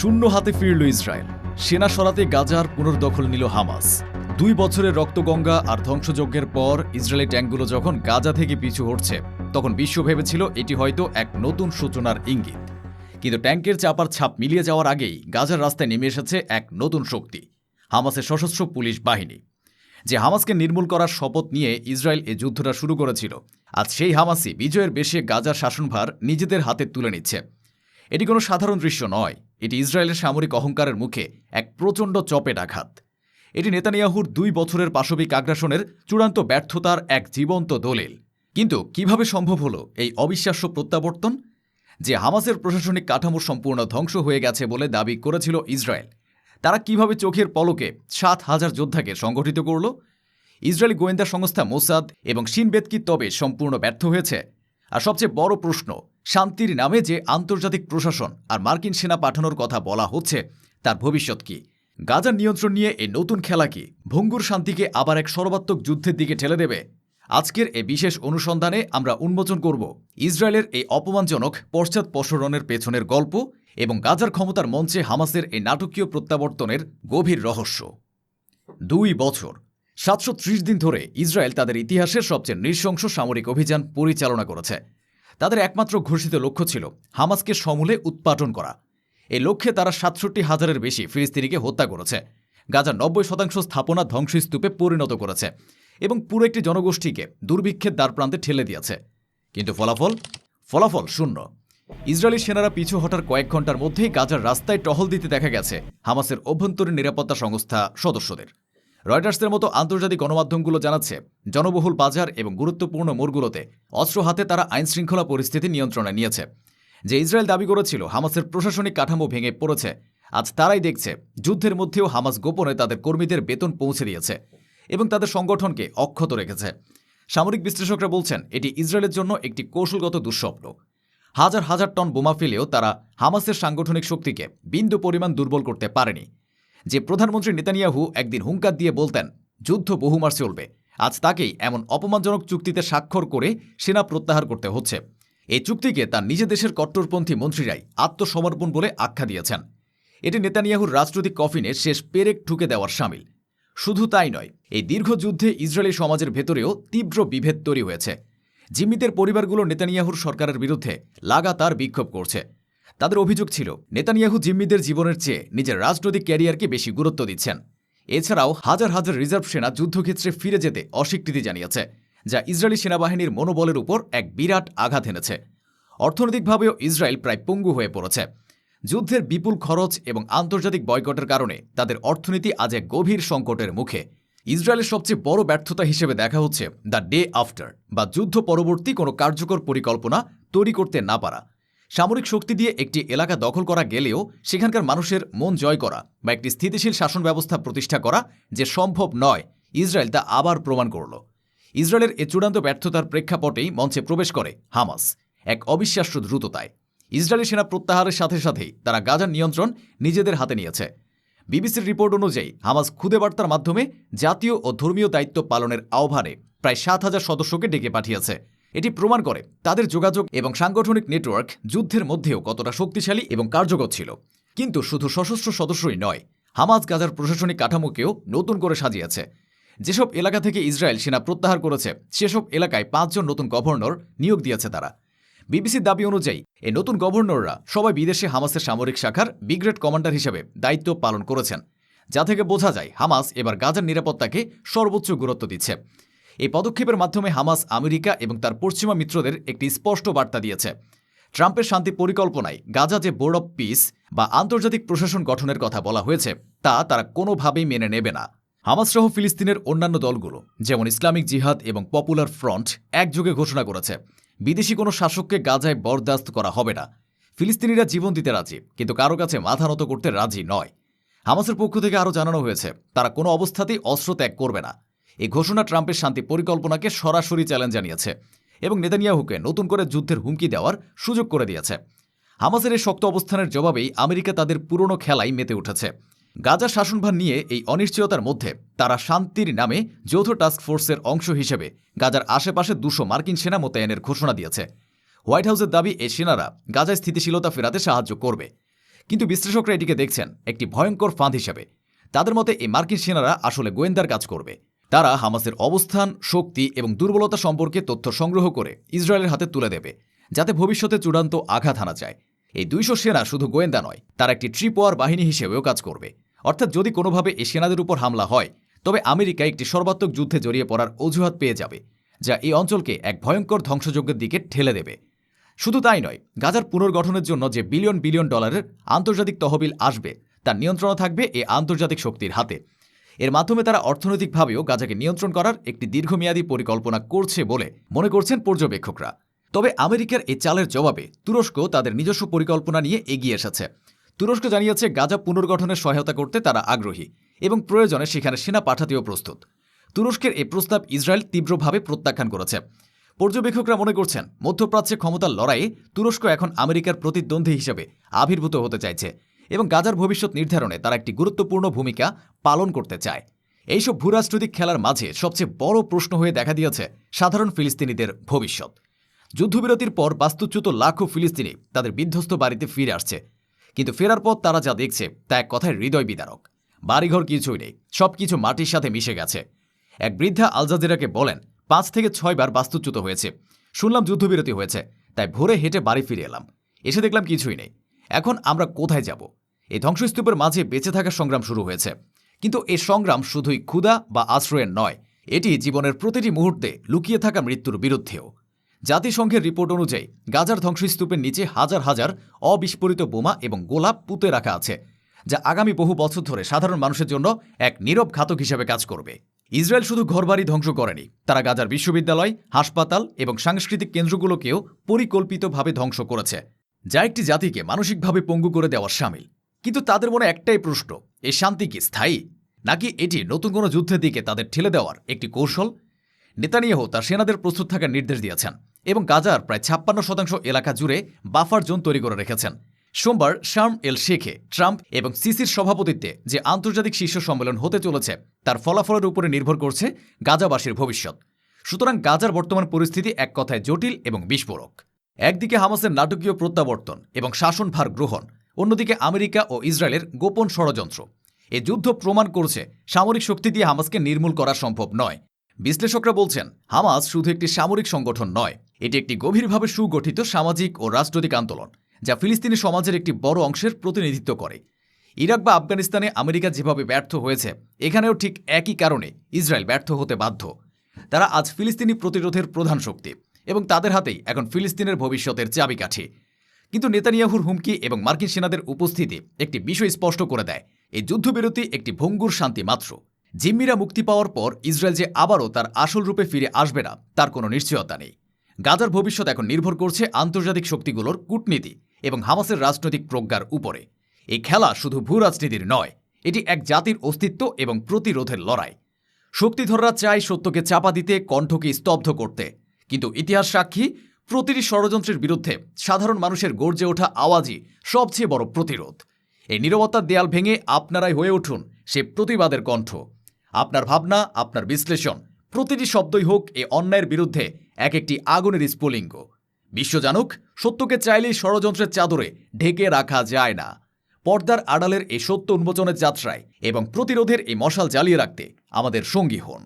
শূন্য হাতে ফিরল ইসরায়েল। সেনা সরাতে গাজার পুনর্দখল নিল হামাস। দুই বছরের রক্তগঙ্গা আর ধ্বংসযজ্ঞের পর ইসরায়েলি ট্যাঙ্কগুলো যখন গাজা থেকে পিছু হটছে, তখন বিশ্ব ভেবেছিল এটি হয়তো এক নতুন সূচনার ইঙ্গিত। কিন্তু ট্যাঙ্কের চাপার ছাপ মিলিয়ে যাওয়ার আগেই গাজার রাস্তায় নেমে এসেছে এক নতুন শক্তি, হামাসের সশস্ত্র পুলিশ বাহিনী। যে হামাসকে নির্মূল করার শপথ নিয়ে ইসরায়েল এ যুদ্ধটা শুরু করেছিল, আজ সেই হামাসই বিজয়ের বেশে গাজার শাসনভার নিজেদের হাতে তুলে নিচ্ছে। এটি কোনো সাধারণ দৃশ্য নয়। এটি ইসরায়েলের সামরিক অহংকারের মুখে এক প্রচণ্ড চপেট আঘাত। এটি নেতানিয়াহুর দুই বছরের পাশবিক আগ্রাসনের চূড়ান্ত ব্যর্থতার এক জীবন্ত দলিল। কিন্তু কীভাবে সম্ভব হলো এই অবিশ্বাস্য প্রত্যাবর্তন? যে হামাসের প্রশাসনিক কাঠামো সম্পূর্ণ ধ্বংস হয়ে গেছে বলে দাবি করেছিল ইসরায়েল, তারা কীভাবে চোখের পলকে সাত হাজার যোদ্ধাকে সংগঠিত করল? ইসরায়েলি গোয়েন্দা সংস্থা মোসাদ এবং সিনবেদ কি তবে সম্পূর্ণ ব্যর্থ হয়েছে। আর সবচেয়ে বড় প্রশ্ন শান্তির নামে যে আন্তর্জাতিক প্রশাসন আর মার্কিন সেনা পাঠানোর কথা বলা হচ্ছে, তার ভবিষ্যৎ কি? গাজার নিয়ন্ত্রণ নিয়ে এই নতুন খেলা কি? ভঙ্গুর শান্তিকে আবার এক সর্বাত্মক যুদ্ধের দিকে ঠেলে দেবে? আজকের এই বিশেষ অনুসন্ধানে আমরা উন্মোচন করব ইসরায়েলের এই অপমানজনক পশ্চাৎপসরণের পেছনের গল্প এবং গাজার ক্ষমতার মঞ্চে হামাসের এই নাটকীয় প্রত্যাবর্তনের গভীর রহস্য। দুই বছর, সাতশো ত্রিশ দিন ধরে ইসরায়েল তাদের ইতিহাসের সবচেয়ে নৃশংস সামরিক অভিযান পরিচালনা করেছে। তাদের একমাত্র ঘোষিত লক্ষ্য ছিল হামাসকে সমূলে উৎপাটন করা। এই লক্ষ্যে তারা সাতষট্টি হাজারের বেশি ফিলিস্তিনিকে হত্যা করেছে। গাজার নব্বই শতাংশ স্থাপনা ধ্বংসস্তূপে পরিণত করেছে এবং পুরো একটি জনগোষ্ঠীকে দুর্ভিক্ষের দ্বারপ্রান্তে ঠেলে দিয়েছে। কিন্তু ফলাফল? ফলাফল শূন্য। ইসরায়েলি সেনারা পিছু হটার কয়েক ঘণ্টার মধ্যেই গাজার রাস্তায় টহল দিতে দেখা গেছে হামাসের অভ্যন্তরীণ নিরাপত্তা সংস্থা সদস্যদের। রয়টার্সের মতো আন্তর্জাতিক গণমাধ্যমগুলো জানাচ্ছে, জনবহুল বাজার এবং গুরুত্বপূর্ণ মোড়গুলোতে অস্ত্র হাতে তারা আইনশৃঙ্খলা পরিস্থিতি নিয়ন্ত্রণে নিয়েছে। যে ইসরায়েল দাবি করেছিল, হামাসের প্রশাসনিক কাঠামো ভেঙে পড়েছে, আজ তারাই দেখছে, যুদ্ধের মধ্যেও হামাস গোপনে তাদের কর্মীদের বেতন পৌঁছে দিয়েছে এবং তাদের সংগঠনকে অক্ষত রেখেছে। সামরিক বিশ্লেষকরা বলছেন, এটি ইসরায়েলের জন্য একটি কৌশলগত দুঃস্বপ্ন। হাজার হাজার টন বোমা ফেলেও তারা হামাসের সাংগঠনিক শক্তিকে বিন্দু পরিমাণ দুর্বল করতে পারেনি। যে প্রধানমন্ত্রী নেতানিয়াহু একদিন হুঙ্কার দিয়ে বলতেন, যুদ্ধ বহুমার চলবে। আজ তাকেই এমন অপমানজনক চুক্তিতে স্বাক্ষর করে সেনা প্রত্যাহার করতে হচ্ছে। এই চুক্তিকে তার নিজ দেশের কট্টরপন্থী মন্ত্রীরাই আত্মসমর্পণ বলে আখ্যা দিয়েছেন। এটি নেতানিয়াহুর রাজনৈতিক কফিনে শেষ পেরেক ঠুকে দেওয়ার সামিল। শুধু তাই নয়, এই দীর্ঘ যুদ্ধে ইসরায়েলি সমাজের ভেতরেও তীব্র বিভেদ তৈরি হয়েছে। জিম্মিদের পরিবারগুলো নেতানিয়াহুর সরকারের বিরুদ্ধে লাগাতার বিক্ষোভ করছে। তাদের অভিযোগ ছিল, নেতানিয়াহু জিম্মিদের জীবনের চেয়ে নিজের রাজনৈতিক ক্যারিয়ারকে বেশি গুরুত্ব দিচ্ছেন। এছাড়াও হাজার হাজার রিজার্ভ সেনা যুদ্ধক্ষেত্রে ফিরে যেতে অস্বীকৃতি জানিয়েছে, যা ইসরায়েলি সেনাবাহিনীর মনোবলের উপর এক বিরাট আঘাত এনেছে। অর্থনৈতিকভাবেও ইসরায়েল প্রায় পঙ্গু হয়ে পড়েছে। যুদ্ধের বিপুল খরচ এবং আন্তর্জাতিক বয়কটের কারণে তাদের অর্থনীতি আজ এক গভীর সংকটের মুখে। ইসরায়েলের সবচেয়ে বড় ব্যর্থতা হিসেবে দেখা হচ্ছে দ্য ডে আফটার, বা যুদ্ধ পরবর্তী কোনো কার্যকর পরিকল্পনা তৈরি করতে না পারা। সামরিক শক্তি দিয়ে একটি এলাকা দখল করা গেলেও সেখানকার মানুষের মন জয় করা বা একটি স্থিতিশীল শাসন ব্যবস্থা প্রতিষ্ঠা করা যে সম্ভব নয়, ইসরায়েল তা আবার প্রমাণ করল। ইসরায়েলের এ চূড়ান্ত ব্যর্থতার প্রেক্ষাপটেই মঞ্চে প্রবেশ করে হামাস, এক অবিশ্বাস্য দ্রুততায়। ইসরায়েলি সেনা প্রত্যাহারের সাথে সাথেই তারা গাজার নিয়ন্ত্রণ নিজেদের হাতে নিয়েছে। বিবিসির রিপোর্ট অনুযায়ী হামাস খুদে বার্তার মাধ্যমে জাতীয় ও ধর্মীয় দায়িত্ব পালনের আহ্বানে প্রায় সাত হাজার সদস্যকে ডেকে পাঠিয়েছে। এটি প্রমাণ করে তাদের যোগাযোগ এবং সাংগঠনিক নেটওয়ার্ক যুদ্ধের মধ্যেও কতটা শক্তিশালী এবং কার্যকর ছিল। কিন্তু শুধু সশস্ত্র সদস্যই নয় হামাজ গাজার প্রশাসনিক কাঠামোকেও নতুন করে সাজিয়েছে। যেসব এলাকা থেকে ইসরায়েল সেনা প্রত্যাহার করেছে, সেসব এলাকায় পাঁচজন নতুন গভর্নর নিয়োগ দিয়েছে তারা। বিবিসির দাবি অনুযায়ী এই নতুন গভর্নররা সবাই বিদেশে হামাসের সামরিক শাখার বিগ্রেড কমান্ডার হিসেবে দায়িত্ব পালন করেছেন। যা থেকে বোঝা যায়, হামাস এবার গাজার নিরাপত্তাকে সর্বোচ্চ গুরুত্ব দিচ্ছে। এই পদক্ষেপের মাধ্যমে হামাস আমেরিকা এবং তার পশ্চিমা মিত্রদের একটি স্পষ্ট বার্তা দিয়েছে। ট্রাম্পের শান্তি পরিকল্পনায় গাজা যে বোর্ড অব পিস বা আন্তর্জাতিক প্রশাসন গঠনের কথা বলা হয়েছে, তা তারা কোনোভাবেই মেনে নেবে না। হামাসসহ ফিলিস্তিনের অন্যান্য দলগুলো, যেমন ইসলামিক জিহাদ এবং পপুলার ফ্রন্ট, একযোগে ঘোষণা করেছে, বিদেশি কোনো শাসককে গাজায় বরদাস্ত করা হবে না। ফিলিস্তিনিরা জীবন দিতে রাজি, কিন্তু কারও কাছে মাথা নত করতে রাজি নয়। হামাসের পক্ষ থেকে আরও জানানো হয়েছে, তারা কোনো অবস্থাতেই অস্ত্র ত্যাগ করবে না। এই ঘোষণা ট্রাম্পের শান্তি পরিকল্পনাকে সরাসরি চ্যালেঞ্জ জানিয়েছে এবং নেতানিয়াহুকে নতুন করে যুদ্ধের হুমকি দেওয়ার সুযোগ করে দিয়েছে। হামাসের এই শক্ত অবস্থানের জবাবেই আমেরিকা তাদের পুরনো খেলায় মেতে উঠেছে। গাজা শাসনভার নিয়ে এই অনিশ্চয়তার মধ্যে তারা শান্তির নামে যৌথ টাস্ক ফোর্সের অংশ হিসেবে গাজার আশেপাশে দুশো মার্কিন সেনা মোতায়েনের ঘোষণা দিয়েছে। হোয়াইট হাউসের দাবি, এই সেনারা গাজায় স্থিতিশীলতা ফেরাতে সাহায্য করবে। কিন্তু বিশ্লেষকরা এটিকে দেখছেন একটি ভয়ঙ্কর ফাঁদ হিসেবে। তাদের মতে এই মার্কিন সেনারা আসলে গোয়েন্দার কাজ করবে। তারা হামাসের অবস্থান, শক্তি এবং দুর্বলতা সম্পর্কে তথ্য সংগ্রহ করে ইসরায়েলের হাতে তুলে দেবে, যাতে ভবিষ্যতে চূড়ান্ত আঘাত হানা যায়। এই দুইশো সেনা শুধু গোয়েন্দা নয়, তারা একটি ট্রিপোয়ার বাহিনী হিসেবেও কাজ করবে। অর্থাৎ যদি কোনোভাবে এই সেনাদের উপর হামলা হয়, তবে আমেরিকা একটি সর্বাত্মক যুদ্ধে জড়িয়ে পড়ার অজুহাত পেয়ে যাবে, যা এই অঞ্চলকে এক ভয়ঙ্কর ধ্বংসযজ্ঞের দিকে ঠেলে দেবে। শুধু তাই নয়, গাজার পুনর্গঠনের জন্য যে বিলিয়ন বিলিয়ন ডলারের আন্তর্জাতিক তহবিল আসবে, তার নিয়ন্ত্রণ থাকবে এই আন্তর্জাতিক শক্তির হাতে। এর মাধ্যমে তারা অর্থনৈতিকভাবেও গাজাকে নিয়ন্ত্রণ করার একটি দীর্ঘমেয়াদী পরিকল্পনা করছে বলে মনে করছেন পর্যবেক্ষকরা। তবে আমেরিকার এই চালের জবাবে তুরস্ক তাদের নিজস্ব পরিকল্পনা নিয়ে এগিয়ে এসেছে। তুরস্ক জানিয়েছে, গাজা পুনর্গঠনের সহায়তা করতে তারা আগ্রহী এবং প্রয়োজনে সেখানে সেনা পাঠাতেও প্রস্তুত। তুরস্কের এই প্রস্তাব ইসরায়েল তীব্রভাবে প্রত্যাখ্যান করেছে। পর্যবেক্ষকরা মনে করছেন, মধ্যপ্রাচ্যে ক্ষমতার লড়াইয়ে তুরস্ক এখন আমেরিকার প্রতিদ্বন্দ্বী হিসেবে আবির্ভূত হতে চাইছে। এবং গাজার ভবিষ্যৎ নির্ধারণে তারা একটি গুরুত্বপূর্ণ ভূমিকা পালন করতে চায়। এইসব ভূরাজনৈতিক খেলার মাঝে সবচেয়ে বড় প্রশ্ন হয়ে দেখা দিয়েছে সাধারণ ফিলিস্তিনিদের ভবিষ্যৎ। যুদ্ধবিরতির পর বাস্তুচ্যুত লাখো ফিলিস্তিনি তাদের বিধ্বস্ত বাড়িতে ফিরে আসছে। কিন্তু ফেরার পর তারা যা দেখছে তা এক কথায় হৃদয় বিদারক। বাড়িঘর কিছুই নেই, সবকিছু মাটির সাথে মিশে গেছে। এক বৃদ্ধা আলজাজিরাকে বলেন, পাঁচ থেকে ছয়বার বাস্তুচ্যুত হয়েছে। শুনলাম যুদ্ধবিরতি হয়েছে, তাই ভোরে হেঁটে বাড়ি ফিরে এলাম। এসে দেখলাম কিছুই নেই। এখন আমরা কোথায় যাব? এই ধ্বংসস্তূপের মাঝে বেঁচে থাকার সংগ্রাম শুরু হয়েছে। কিন্তু এই সংগ্রাম শুধুই ক্ষুধা বা আশ্রয়ের নয়, এটি জীবনের প্রতিটি মুহূর্তে লুকিয়ে থাকা মৃত্যুর বিরুদ্ধেও। জাতিসংঘের রিপোর্ট অনুযায়ী, গাজার ধ্বংসস্তূপের নিচে হাজার হাজার অবিস্ফোরিত বোমা এবং গোলাপ পুঁতে রাখা আছে, যা আগামী বহু বছর ধরে সাধারণ মানুষের জন্য এক নীরব ঘাতক হিসেবে কাজ করবে। ইসরায়েল শুধু ঘরবাড়ি ধ্বংস করেনি, তারা গাজার বিশ্ববিদ্যালয়, হাসপাতাল এবং সাংস্কৃতিক কেন্দ্রগুলোকেও পরিকল্পিতভাবে ধ্বংস করেছে, যা একটি জাতিকে মানসিকভাবে পঙ্গু করে দেওয়ার সামিল। কিন্তু তাদের মনে একটাই প্রশ্ন এই শান্তি কি স্থায়ী? নাকি এটি নতুন কোনো যুদ্ধের দিকে তাদের ঠেলে দেওয়ার একটি কৌশল? নেতানিয়াহু তার সেনাদের প্রস্তুত থাকার নির্দেশ দিয়েছেন এবং গাজার প্রায় ছাপ্পান্ন শতাংশ এলাকা জুড়ে বাফার জোন তৈরি করে রেখেছেন। সোমবার শার্ম এল শেখে, ট্রাম্প এবং সিসির সভাপতিত্বে যে আন্তর্জাতিক শীর্ষ সম্মেলন হতে চলেছে, তার ফলাফলের উপরে নির্ভর করছে গাজাবাসীর ভবিষ্যৎ। সুতরাং গাজার বর্তমান পরিস্থিতি এক কথায় জটিল এবং বিস্ফোরক। একদিকে হামাসের নাটকীয় প্রত্যাবর্তন এবং শাসনভার গ্রহণ অন্যদিকে আমেরিকা ও ইসরায়েলের গোপন ষড়যন্ত্র। এ যুদ্ধ প্রমাণ করছে সামরিক শক্তি দিয়ে হামাসকে নির্মূল করা সম্ভব নয়। বিশ্লেষকরা বলছেন, হামাস শুধু একটি সামরিক সংগঠন নয়, এটি একটি গভীরভাবে সুগঠিত সামাজিক ও রাজনৈতিক আন্দোলন, যা ফিলিস্তিনি সমাজের একটি বড় অংশের প্রতিনিধিত্ব করে। ইরাক বা আফগানিস্তানে আমেরিকা যেভাবে ব্যর্থ হয়েছে, এখানেও ঠিক একই কারণে ইসরায়েল ব্যর্থ হতে বাধ্য। তারা আজ ফিলিস্তিনি প্রতিরোধের প্রধান শক্তি এবং তাদের হাতেই এখন ফিলিস্তিনের ভবিষ্যতের চাবিকাঠি। কিন্তু নেতানিয়াহুর হুমকি এবং মার্কিন সেনাদের উপস্থিতি একটি বিষয় স্পষ্ট করে দেয়। এই যুদ্ধবিরতি একটি ভঙ্গুর শান্তি মাত্র। জিম্মিরা মুক্তি পাওয়ার পর ইসরায়েল যে আবারও তার আসল রূপে ফিরে আসবে না, তার কোনো নিশ্চয়তা নেই। গাজার ভবিষ্যৎ এখন নির্ভর করছে আন্তর্জাতিক শক্তিগুলোর কূটনীতি এবং হামাসের রাজনৈতিক প্রজ্ঞার উপরে। এই খেলা শুধু ভূ রাজনীতির নয়, এটি এক জাতির অস্তিত্ব এবং প্রতিরোধের লড়াই। শক্তিধররা চায় সত্যকে চাপা দিতে, কণ্ঠকে স্তব্ধ করতে। কিন্তু ইতিহাস সাক্ষী প্রতিটি ষড়যন্ত্রের বিরুদ্ধে সাধারণ মানুষের গর্জে ওঠা আওয়াজই সবচেয়ে বড় প্রতিরোধ। এই নিরবতার দেয়াল ভেঙে আপনারাই হয়ে উঠুন সে প্রতিবাদের কণ্ঠ। আপনার ভাবনা, আপনার বিশ্লেষণ, প্রতিটি শব্দই হোক এ অন্যায়ের বিরুদ্ধে এক একটি আগুনের স্ফুলিঙ্গ। বিশ্ব জানুক, সত্যকে চাইলেই ষড়যন্ত্রের চাদরে ঢেকে রাখা যায় না। পর্দার আড়ালের এই সত্য উন্মোচনের যাত্রায় এবং প্রতিরোধের এই মশাল জ্বালিয়ে রাখতে আমাদের সঙ্গী হন।